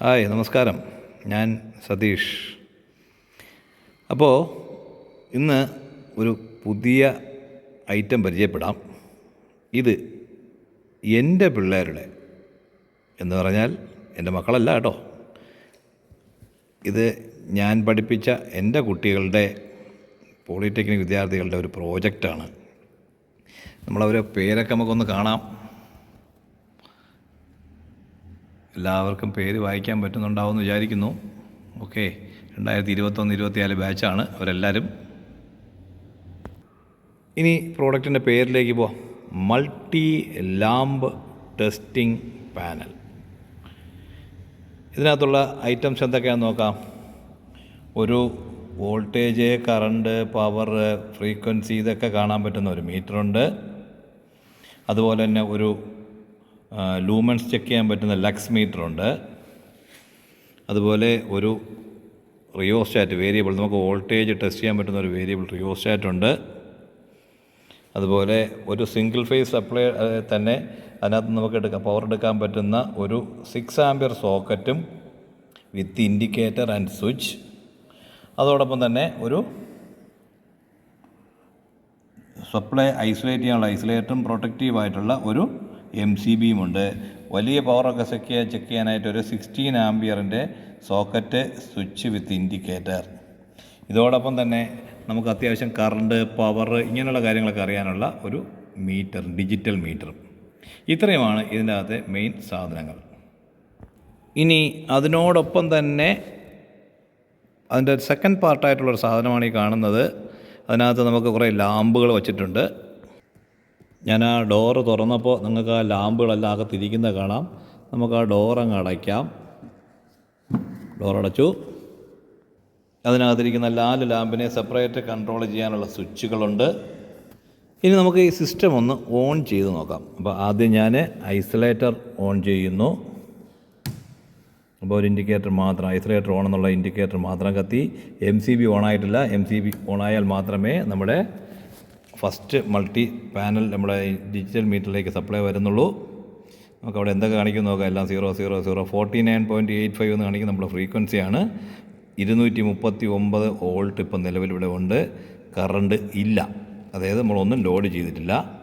Hi നമസ്കാരം. ഞാൻ സതീഷ്. അപ്പോൾ ഇന്ന് ഒരു പുതിയ ഐറ്റം പരിചയപ്പെടാം. ഇത് എന്റെ പിള്ളേരുടെ എന്ന് പറഞ്ഞാൽ എന്റെ മക്കളല്ല കേട്ടോ. ഇത് ഞാൻ പഠിപ്പിച്ച എന്റെ കുട്ടികളുടെ പോളിടെക്നിക് വിദ്യാർത്ഥികളുടെ ഒരു പ്രോജക്റ്റാണ്. നമ്മളവരെ പേരൊക്കെ നമുക്കൊന്ന് കാണാം. എല്ലാവർക്കും പേര് വായിക്കാൻ പറ്റുന്നുണ്ടാവുമെന്ന് വിചാരിക്കുന്നു. ഓക്കെ രണ്ടായിരത്തി ഇരുപത്തൊന്ന് ഇരുപത്തിനാല് ബാച്ചാണ് അവരെല്ലാവരും ഇനി പ്രോഡക്റ്റിന്റെ പേരിലേക്ക് പോവാം. Multi lamp testing panel. ഇതിനകത്തുള്ള ഐറ്റംസ് എന്തൊക്കെയാണെന്ന് നോക്കാം. ഒരു വോൾട്ടേജ് കറണ്ട് പവർ ഫ്രീക്വൻസി ഇതൊക്കെ കാണാൻ പറ്റുന്ന ഒരു മീറ്ററുണ്ട്. അതുപോലെ തന്നെ ഒരു ലൂമൻസ് ചെക്ക് ചെയ്യാൻ പറ്റുന്ന ലക്സ് മീറ്ററുണ്ട് അതുപോലെ ഒരു റിയോസ്റ്റാറ്റ് വേരിയബിൾ നമുക്ക് വോൾട്ടേജ് ടെസ്റ്റ് ചെയ്യാൻ പറ്റുന്ന ഒരു വേരിയബിൾ റിയോസ്റ്റാറ്റ് ഉണ്ട്. അതുപോലെ ഒരു സിംഗിൾ ഫേസ് സപ്ലൈ തന്നെ അതിനകത്ത് നമുക്ക് എടുക്കാം പവർ എടുക്കാൻ പറ്റുന്ന ഒരു സിക്സ് ആംബിയർ സോക്കറ്റും വിത്ത് ഇൻഡിക്കേറ്റർ ആൻഡ് സ്വിച്ച് അതോടൊപ്പം തന്നെ ഒരു സപ്ലൈ ഐസൊലേറ്റ് ചെയ്യാനുള്ള ഐസൊലേറ്ററും പ്രൊട്ടക്റ്റീവായിട്ടുള്ള ഒരു എം സി ബിയും ഉണ്ട്. വലിയ പവറൊക്കെ സെക്ക് ചെയ്യാൻ ചെക്ക് ചെയ്യാനായിട്ട് ഒരു സിക്സ്റ്റീൻ ആംബിയറിന്റെ സോക്കറ്റ് സ്വിച്ച് വിത്ത് ഇൻഡിക്കേറ്റർ ഇതോടൊപ്പം തന്നെ നമുക്ക് അത്യാവശ്യം കറണ്ട് പവർ ഇങ്ങനെയുള്ള കാര്യങ്ങളൊക്കെ അറിയാനുള്ള ഒരു മീറ്റർ ഡിജിറ്റൽ മീറ്റർ ഇത്രയുമാണ് ഇതിന്റെ അകത്തെ മെയിൻ സാധനങ്ങൾ. ഇനി അതിനോടൊപ്പം തന്നെ അതിന്റെ സെക്കൻഡ് പാർട്ടായിട്ടുള്ളൊരു സാധനമാണ് ഈ കാണുന്നത്. അതിനകത്ത് നമുക്ക് കുറേ ലാമ്പുകൾ വച്ചിട്ടുണ്ട്. ഞാൻ ആ ഡോറ് തുറന്നപ്പോൾ നിങ്ങൾക്ക് ആ ലാമ്പുകളെല്ലാം അകത്തിരിക്കുന്നത് കാണാം. നമുക്ക് ആ ഡോർ അങ്ങ് അടയ്ക്കാം. അടച്ചു. അതിനകത്തിരിക്കുന്ന നാല് ലാമ്പിനെ സെപ്പറേറ്റ് കൺട്രോൾ ചെയ്യാനുള്ള സ്വിച്ചുകളുണ്ട്. ഇനി നമുക്ക് ഈ സിസ്റ്റം ഒന്ന് ഓൺ ചെയ്ത് നോക്കാം. അപ്പോൾ ആദ്യം ഞാൻ ഐസൊലേറ്റർ ഓൺ ചെയ്യുന്നു. അപ്പോൾ ഒരു ഇൻഡിക്കേറ്റർ മാത്രം ഐസൊലേറ്റർ ഓൺ എന്നുള്ള ഇൻഡിക്കേറ്റർ മാത്രം കത്തി. എം സി ബി ഓണായിട്ടില്ല എം സി ബി ഓണായാൽ മാത്രമേ നമ്മുടെ ഫസ്റ്റ് മൾട്ടി പാനൽ നമ്മുടെ ഡിജിറ്റൽ മീറ്ററിലേക്ക് സപ്ലൈ വരുന്നുള്ളൂ. നമുക്ക് അവിടെ എന്തൊക്കെ കാണിക്കുന്നു നോക്കാം. എല്ലാം zero zero zero forty nine point eight five എന്ന് കാണിക്കുന്ന നമ്മുടെ ഫ്രീക്വൻസിയാണ് ഇരുന്നൂറ്റി മുപ്പത്തി ഒമ്പത് വോൾട്ട് ഇപ്പം നിലവിലിവിടെ ഉണ്ട്. കറണ്ട് ഇല്ല. അതായത് നമ്മളൊന്നും ലോഡ് ചെയ്തിട്ടില്ല.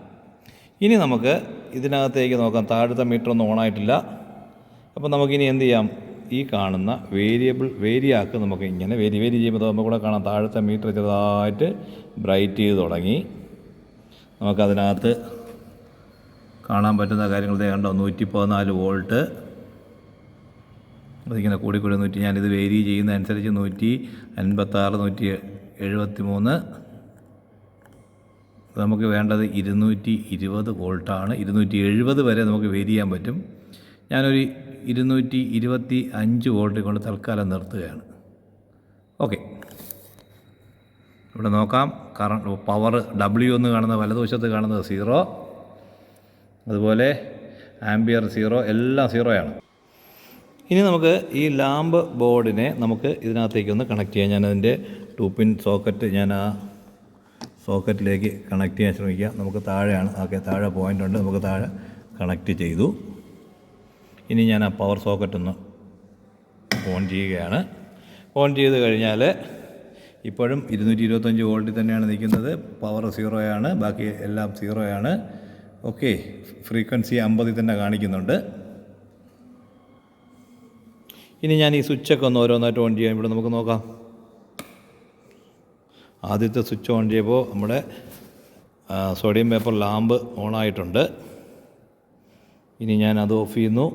ഇനി നമുക്ക് ഇതിനകത്തേക്ക് നോക്കാം. താഴത്തെ മീറ്റർ ഒന്നും ഓണായിട്ടില്ല അപ്പോൾ നമുക്കിനി എന്ത് ചെയ്യാം? ഈ കാണുന്ന വേരിയബിൾ വേരിയാക്ക് നമുക്ക് ഇങ്ങനെ വേരി വേരി ചെയ്യുമ്പോൾ നമുക്ക് കൂടെ കാണാം. താഴത്തെ മീറ്റർ ചെറുതായിട്ട് ബ്രൈറ്റ് ചെയ്ത് തുടങ്ങി. നമുക്കതിനകത്ത് കാണാൻ പറ്റുന്ന കാര്യങ്ങൾ കണ്ടോ? നൂറ്റി പതിനാല് വോൾട്ട്. അതിങ്ങനെ കൂടിക്കൂടി നൂറ്റി ഞാനിത് വേരി ചെയ്യുന്നതനുസരിച്ച് നൂറ്റി അൻപത്താറ് നൂറ്റി എഴുപത്തി മൂന്ന് നമുക്ക് വേണ്ടത് ഇരുന്നൂറ്റി ഇരുപത് വോൾട്ടാണ്. ഇരുന്നൂറ്റി എഴുപത് വരെ നമുക്ക് വേരി ചെയ്യാൻ പറ്റും. ഞാനൊരു ഇരുന്നൂറ്റി ഇരുപത്തി അഞ്ച് വോൾട്ടിൽ കൊണ്ട് തൽക്കാലം നിർത്തുകയാണ്. ഓക്കെ. ഇവിടെ നോക്കാം. കറണ്ട് പവർ ഡബ്ല്യു എന്ന് കാണുന്ന വലതുവശത്ത് കാണുന്നത് സീറോ. അതുപോലെ ആംബിയർ സീറോ എല്ലാം സീറോയാണ്. ഇനി നമുക്ക് ഈ ലാമ്പ് ബോർഡിനെ നമുക്ക് ഇതിനകത്തേക്കൊന്ന് കണക്ട് ചെയ്യാം. ഞാനതിന്റെ ടു പിൻ സോക്കറ്റ് ഞാൻ ആ സോക്കറ്റിലേക്ക് കണക്ട് ചെയ്യാൻ ശ്രമിക്കാം. നമുക്ക് താഴെയാണ്. ഓക്കെ താഴെ പോയിന്റ് ഉണ്ട്. നമുക്ക് താഴെ കണക്ട് ചെയ്തു. ഇനി ഞാൻ ആ പവർ സോക്കറ്റ് ഒന്ന് ഓൺ ചെയ്യുകയാണ്. ഓൺ ചെയ്ത് കഴിഞ്ഞാൽ ഇപ്പോഴും ഇരുന്നൂറ്റി ഇരുപത്തഞ്ച് വോൾട്ടിൽ തന്നെയാണ് നിൽക്കുന്നത്. പവർ സീറോയാണ് ബാക്കി എല്ലാം സീറോയാണ് ഓക്കെ ഫ്രീക്വൻസി അമ്പതിൽ തന്നെ കാണിക്കുന്നുണ്ട്. ഇനി ഞാൻ ഈ സ്വിച്ചൊക്കെ ഒന്ന് ഓരോന്നായിട്ട് ഓൺ ചെയ്യാം. ഇവിടെ നമുക്ക് നോക്കാം. ആദ്യത്തെ സ്വിച്ച് ഓൺ ചെയ്യുമ്പോൾ നമ്മുടെ സോഡിയം പേപ്പർ ലാമ്പ് ഓണായിട്ടുണ്ട് ഇനി ഞാൻ അത് ഓഫ് ചെയ്യുന്നു.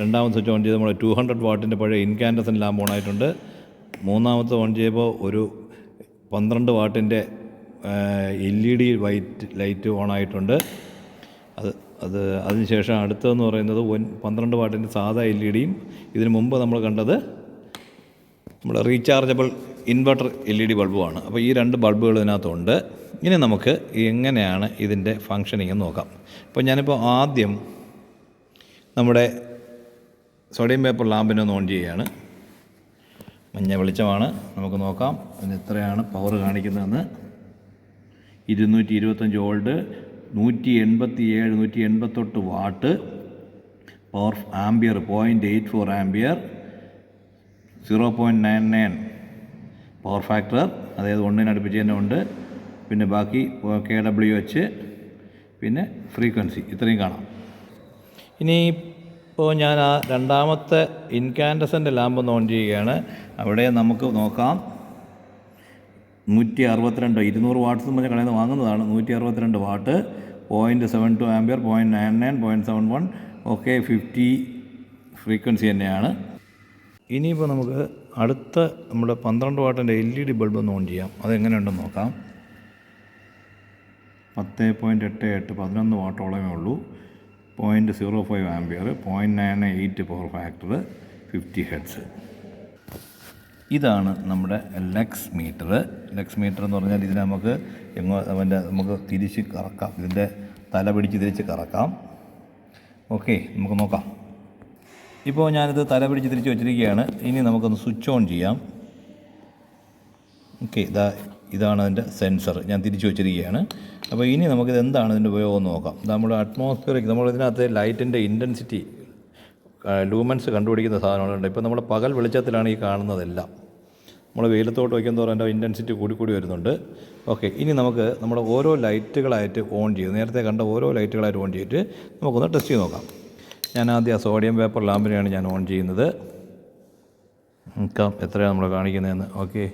രണ്ടാമത്തെ സ്വിച്ച് ഓൺ ചെയ്ത് നമ്മുടെ ടു ഹൺഡ്രഡ് വാട്ടിന്റെ പഴയ ഇൻകാൻഡസൻ ലാമ്പ് ഓണായിട്ടുണ്ട് മൂന്നാമത്തെ ഓൺ ചെയ്യുമ്പോൾ ഒരു പന്ത്രണ്ട് വാട്ടിന്റെ L E D white light ഓണായിട്ടുണ്ട്. അത് അത് അതിനുശേഷം അടുത്തതെന്ന് പറയുന്നത് ഒൻ പന്ത്രണ്ട് വാട്ടിന്റെ സാധാ എൽ ഇ ഡിയും. ഇതിനു മുമ്പ് നമ്മൾ കണ്ടത് നമ്മുടെ rechargeable inverter L E D ബൾബുമാണ്. അപ്പോൾ ഈ രണ്ട് ബൾബുകൾ ഇതിനകത്തുണ്ട്. ഇനി നമുക്ക് എങ്ങനെയാണ് ഇതിന്റെ ഫങ്ഷനിങ് നോക്കാം. അപ്പോൾ ഞാനിപ്പോൾ ആദ്യം നമ്മുടെ സോഡിയം പേപ്പർ ലാമ്പിനെ ഒന്ന് ഓൺ ചെയ്യുകയാണ്. മഞ്ഞ വെളിച്ചമാണ്. നമുക്ക് നോക്കാം. അതിന് എത്രയാണ് പവർ കാണിക്കുന്നതെന്ന്. ഇരുന്നൂറ്റി ഇരുപത്തഞ്ച് വോൾട്ട് നൂറ്റി എൺപത്തി ഏഴ് നൂറ്റി എൺപത്തെട്ട് watt power ampere point eight four ampere zero point nine nine power factor അതായത് ഒന്നിന് അടുപ്പിച്ച് തന്നെ ഉണ്ട്. പിന്നെ ബാക്കി കെ ഡബ്ല്യു എച്ച് പിന്നെ ഫ്രീക്വൻസി ഇത്രയും കാണാം. ഇനി ഇപ്പോൾ ഞാൻ ആ രണ്ടാമത്തെ ഇൻകാൻഡസന്റെ ലാമ്പ് ഒന്ന് ഓൺ ചെയ്യുകയാണ്. അവിടെ നമുക്ക് നോക്കാം. നൂറ്റി അറുപത്തിരണ്ട് ഇരുന്നൂറ് വാട്ട്സ് എന്ന് പറഞ്ഞ കടയിൽ വാങ്ങുന്നതാണ്. നൂറ്റി അറുപത്തിരണ്ട് watt point seven two ampere point nine nine point seven one okay fifty frequency തന്നെയാണ്. ഇനിയിപ്പോൾ നമുക്ക് അടുത്ത നമ്മുടെ പന്ത്രണ്ട് വാട്ടിന്റെ എൽ ഇ ഡി ബൾബ് ഒന്ന് ഓൺ ചെയ്യാം. അതെങ്ങനെയുണ്ടെന്ന് നോക്കാം. പത്ത് പോയിന്റ് എട്ട് എട്ട് പതിനൊന്ന് വാട്ടോളമേ ഉള്ളൂ. Point zero five ampere point nine eight power factor fifty hertz ഇതാണ് നമ്മുടെ ലെക്സ് മീറ്റർ ലെക്സ് മീറ്റർ എന്ന് പറഞ്ഞാൽ ഇതിന് നമുക്ക് എങ്ങോ അവന്റെ നമുക്ക് തിരിച്ച് കറക്കാം. ഇതിന്റെ തല പിടിച്ച് തിരിച്ച് കറക്കാം. ഓക്കെ നമുക്ക് നോക്കാം. ഇപ്പോൾ ഞാനിത് തല പിടിച്ച് തിരിച്ച് വെച്ചിരിക്കുകയാണ്. ഇനി നമുക്കൊന്ന് സ്വിച്ച് ഓൺ ചെയ്യാം. ഓക്കെ ഇതാ ഇതാണ് അതിന്റെ സെൻസർ ഞാൻ തിരിച്ചു വെച്ചിരിക്കുകയാണ്. അപ്പോൾ ഇനി നമുക്കിത് എന്താണ് ഇതിന്റെ ഉപയോഗം നോക്കാം. നമ്മുടെ അറ്റ്മോസ്ഫിയറിക് നമ്മൾ ഇതിനകത്ത് ലൈറ്റിന്റെ ഇന്റൻസിറ്റി ലൂമൻസ് കണ്ടുപിടിക്കുന്ന സാധനങ്ങളുണ്ട്. ഇപ്പോൾ നമ്മൾ പകൽ വെളിച്ചത്തിലാണ് ഈ കാണുന്നതെല്ലാം. നമ്മൾ വെയിലത്തോട്ട് വയ്ക്കുന്നതോറും അതിന്റെ ഇന്റൻസിറ്റി കൂടി കൂടി വരുന്നുണ്ട്. ഓക്കെ ഇനി നമുക്ക് നമ്മുടെ ഓരോ ലൈറ്റുകളായിട്ട് ഓൺ ചെയ്ത് നേരത്തെ കണ്ട ഓരോ ലൈറ്റുകളായിട്ട് ഓൺ ചെയ്തിട്ട് നമുക്കൊന്ന് ടെസ്റ്റ് ചെയ്ത് നോക്കാം. ഞാൻ ആദ്യം ആ സോഡിയം പേപ്പർ ലാമ്പിനെയാണ് ഞാൻ ഓൺ ചെയ്യുന്നത്. നോക്കാം എത്രയാണ് നമ്മൾ കാണിക്കുന്നതെന്ന്? ഓക്കെ.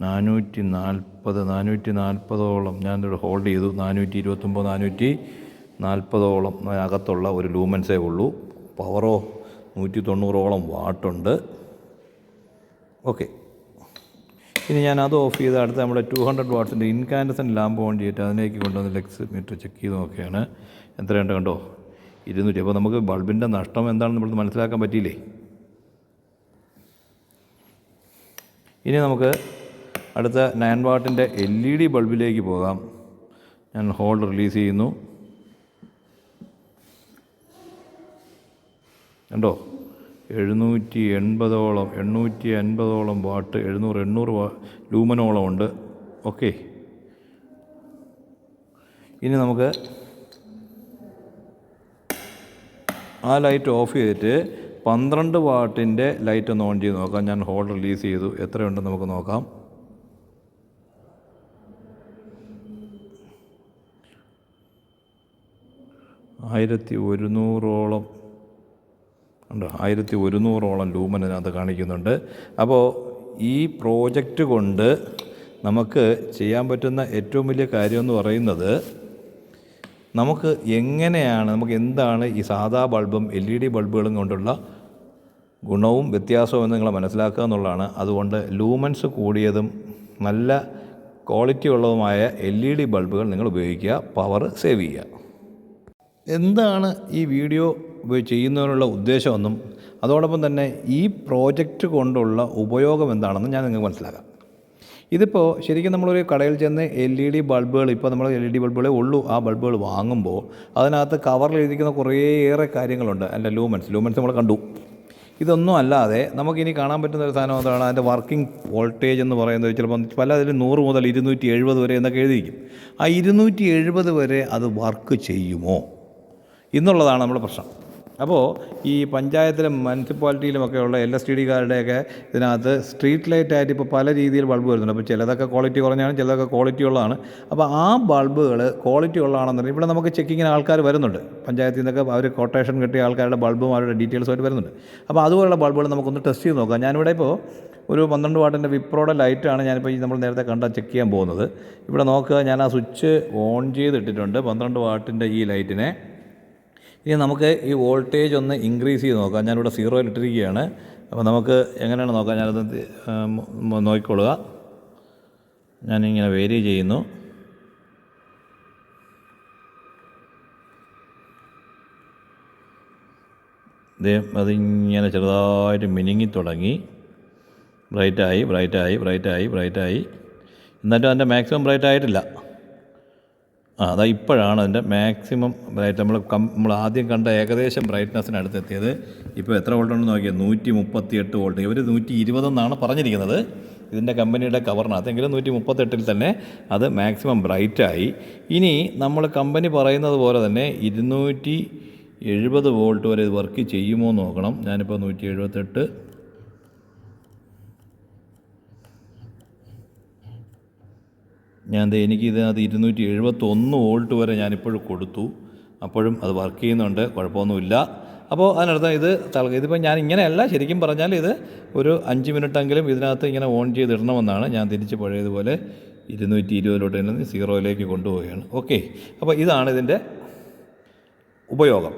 നാനൂറ്റി നാൽപ്പത് നാനൂറ്റി നാൽപ്പതോളം ഞാനിവിടെ ഹോൾഡ് ചെയ്തു. നാനൂറ്റി ഇരുപത്തൊമ്പത് നാനൂറ്റി നാൽപ്പതോളം അകത്തുള്ള ഒരു ലൂമൻസേ ഉള്ളൂ. പവറോ നൂറ്റി തൊണ്ണൂറോളം വാട്ടുണ്ട്. ഓക്കെ. ഇനി ഞാൻ അത് ഓഫ് ചെയ്ത് അടുത്ത് നമ്മുടെ ടു ഹൺഡ്രഡ് വാട്ട്സിന്റെ ഇൻകാൻഡസൻ ലാമ്പ് ഓൺ ചെയ്തിട്ട് അതിലേക്ക് കൊണ്ടുവന്ന് ലെക്സ് മീറ്റർ ചെക്ക് ചെയ്ത് നോക്കുകയാണ്. എത്രയുണ്ട് കണ്ടോ? ഇരുന്നൂറ്റി അപ്പോൾ നമുക്ക് ബൾബിന്റെ നഷ്ടം എന്താണെന്ന് നമ്മൾ മനസ്സിലാക്കാൻ പറ്റിയില്ലേ? ഇനി നമുക്ക് അടുത്ത നയൻ വാട്ടിന്റെ എൽ ഇ ഡി ബൾബിലേക്ക് പോകാം. ഞാൻ ഹോൾഡ് റിലീസ് ചെയ്യുന്നു. കണ്ടോ? എഴുന്നൂറ്റി എൺപതോളം എണ്ണൂറ്റി അൻപതോളം വാട്ട് എഴുന്നൂറ് എണ്ണൂറ് ലൂമനോളം ഉണ്ട്. ഓക്കെ. ഇനി നമുക്ക് ആ ലൈറ്റ് ഓഫ് ചെയ്തിട്ട് പന്ത്രണ്ട് വാട്ടിന്റെ ലൈറ്റ് ഒന്ന് ഓൺ ചെയ്ത് നോക്കാം. ഞാൻ ഹോൾ റിലീസ് ചെയ്തു. എത്രയുണ്ടെന്ന് നമുക്ക് നോക്കാം. ആയിരത്തി ഒരുന്നൂറോളം ഉണ്ട്? ആയിരത്തി ഒരുന്നൂറോളം ലൂമൻ അതിനകത്ത് കാണിക്കുന്നുണ്ട്. അപ്പോൾ ഈ പ്രോജക്റ്റ് കൊണ്ട് നമുക്ക് ചെയ്യാൻ പറ്റുന്ന ഏറ്റവും വലിയ കാര്യം എന്ന് പറയുന്നത് നമുക്ക് എങ്ങനെയാണ് നമുക്ക് എന്താണ് ഈ സാധാ ബൾബും എൽ ഇ ഡി ബൾബുകളും കൊണ്ടുള്ള ഗുണവും വ്യത്യാസവും എന്ന് നിങ്ങൾ മനസ്സിലാക്കുക എന്നുള്ളതാണ്. അതുകൊണ്ട് ലൂമൻസ് കൂടിയതും നല്ല ക്വാളിറ്റി ഉള്ളതുമായ എൽ ഇ ഡി ബൾബുകൾ നിങ്ങൾ ഉപയോഗിക്കുക പവർ സേവ് ചെയ്യുക. എന്താണ് ഈ വീഡിയോ ചെയ്യുന്നതിനുള്ള ഉദ്ദേശമെന്നും അതോടൊപ്പം തന്നെ ഈ പ്രോജക്റ്റ് കൊണ്ടുള്ള ഉപയോഗം എന്താണെന്നും ഞാൻ നിങ്ങൾക്ക് മനസ്സിലാക്കാം. ഇതിപ്പോൾ ശരിക്കും നമ്മളൊരു കടയിൽ ചെന്ന് എൽ ഇ ഡി ബൾബുകൾ ഇപ്പോൾ നമ്മൾ എൽ ഇ ഡി ബൾബുകളെ ഉള്ളൂ. ആ ബൾബുകൾ വാങ്ങുമ്പോൾ അതിനകത്ത് കവറിൽ എഴുതിക്കുന്ന കുറേയേറെ കാര്യങ്ങളുണ്ട്. അല്ല ലൂമൻസ് ലൂമൻസ് നമ്മൾ കണ്ടു. ഇതൊന്നും അല്ലാതെ നമുക്കിനി കാണാൻ പറ്റുന്ന ഒരു സാധനം എന്താണ് അതിന്റെ വർക്കിംഗ് വോൾട്ടേജ് എന്ന് പറയുന്നത്. ചിലപ്പം പല അതിൽ നൂറ് മുതൽ ഇരുന്നൂറ്റി എഴുപത് വരെ എന്നൊക്കെ എഴുതിയിരിക്കും. ആ ഇരുന്നൂറ്റി എഴുപത് വരെ അത് വർക്ക് ചെയ്യുമോ? എന്നുള്ളതാണ് നമ്മുടെ പ്രശ്നം. അപ്പോൾ ഈ പഞ്ചായത്തിലും മുനിസിപ്പാലിറ്റിയിലുമൊക്കെ ഉള്ള എൽ എസ് ടി ഡിക്കാരുടെയൊക്കെ ഇതിനകത്ത് സ്ട്രീറ്റ് ലൈറ്റ് ആയിട്ട് ഇപ്പോൾ പല രീതിയിൽ ബൾബ് വരുന്നുണ്ട്. അപ്പോൾ ചിലതൊക്കെ ക്വാളിറ്റി കുറഞ്ഞാണ് ചിലതൊക്കെ ക്വാളിറ്റി ഉള്ളതാണ്. അപ്പോൾ ആ ബൾബുകൾ ക്വാളിറ്റി ഉള്ളതാണെന്നുണ്ടെങ്കിൽ ഇവിടെ നമുക്ക് ചെക്കിങ്ങിന് ആൾക്കാർ വരുന്നുണ്ട്. പഞ്ചായത്തിൽ നിന്നൊക്കെ അവർ കൊട്ടേഷൻ കിട്ടിയ ആൾക്കാരുടെ ബൾബും അവരുടെ ഡീറ്റെയിൽസ് ആയിട്ട് വരുന്നുണ്ട്. അപ്പോൾ അതുപോലുള്ള ബൾബുകൾ നമുക്കൊന്ന് ടെസ്റ്റ് ചെയ്ത് നോക്കാം. ഞാനിവിടെ ഇപ്പോൾ ഒരു പന്ത്രണ്ട് വാട്ടിന്റെ വിപ്രോയുടെ ലൈറ്റാണ് ഞാനിപ്പോൾ ഈ നമ്മൾ നേരത്തെ കണ്ട ചെക്ക് ചെയ്യാൻ പോകുന്നത്. ഇവിടെ നോക്കുക ഞാൻ ആ സ്വിച്ച് ഓൺ ചെയ്തിട്ടിട്ടുണ്ട് പന്ത്രണ്ട് വാട്ടിന്റെ ഈ ലൈറ്റിനെ. ഇനി നമുക്ക് ഈ വോൾട്ടേജ് ഒന്ന് ഇൻക്രീസ് ചെയ്ത് നോക്കാം. ഞാനിവിടെ സീറോയിൽ ഇട്ടിരിക്കുകയാണ്. അപ്പോൾ നമുക്ക് എങ്ങനെയാണ് നോക്കാം? ഞാനത് നോക്കിക്കൊള്ളുക. ഞാനിങ്ങനെ വേരി ചെയ്യുന്നു. അതിങ്ങനെ ചെറുതായിട്ട് മിനുങ്ങി തുടങ്ങി. ബ്രൈറ്റായി ബ്രൈറ്റായി ബ്രൈറ്റായി ബ്രൈറ്റായി എന്നിട്ടും അതിന്റെ മാക്സിമം ബ്രൈറ്റ് ആയിട്ടില്ല. ആ അതാ ഇപ്പോഴാണ് അതിന്റെ മാക്സിമം ബ്രൈറ്റ് നമ്മൾ കം നമ്മൾ ആദ്യം കണ്ട ഏകദേശം ബ്രൈറ്റ്നസ്സിനടുത്ത് എത്തിയത് ഇപ്പോൾ എത്ര വോൾട്ട് ഉണ്ടെന്ന് നോക്കിയാൽ നൂറ്റി മുപ്പത്തി എട്ട് വോൾട്ട് ഇവർ നൂറ്റി ഇരുപതെന്നാണ് പറഞ്ഞിരിക്കുന്നത്. ഇതിന്റെ കമ്പനിയുടെ കവറിനകത്ത് എങ്കിലും നൂറ്റി മുപ്പത്തെട്ടിൽ തന്നെ അത് മാക്സിമം ബ്രൈറ്റായി ഇനി നമ്മൾ കമ്പനി പറയുന്നത് പോലെ തന്നെ ഇരുന്നൂറ്റി എഴുപത് വോൾട്ട് വരെ ഇത് വർക്ക് ചെയ്യുമോ എന്ന് നോക്കണം. ഞാനിപ്പോൾ നൂറ്റി എഴുപത്തെട്ട് ഞാൻ എനിക്കിത് അത് ഇരുന്നൂറ്റി എഴുപത്തൊന്ന് വോൾട്ട് വരെ ഞാനിപ്പോഴും കൊടുത്തു. അപ്പോഴും അത് വർക്ക് ചെയ്യുന്നുണ്ട് കുഴപ്പമൊന്നുമില്ല. അപ്പോൾ അതിനർത്ഥം ഇത് തളക ഇതിപ്പോൾ ഞാൻ ഇങ്ങനെയല്ല ശരിക്കും പറഞ്ഞാൽ ഇത് ഒരു അഞ്ച് മിനിറ്റെങ്കിലും ഇതിനകത്ത് ഇങ്ങനെ ഓൺ ചെയ്തിടണമെന്നാണ് ഞാൻ തിരിച്ച് പഴയതുപോലെ ഇരുന്നൂറ്റി ഇരുപതിലോട്ട് സീറോയിലേക്ക് കൊണ്ടുപോവുകയാണ്. ഓക്കെ. അപ്പോൾ ഇതാണ് ഇതിന്റെ ഉപയോഗം.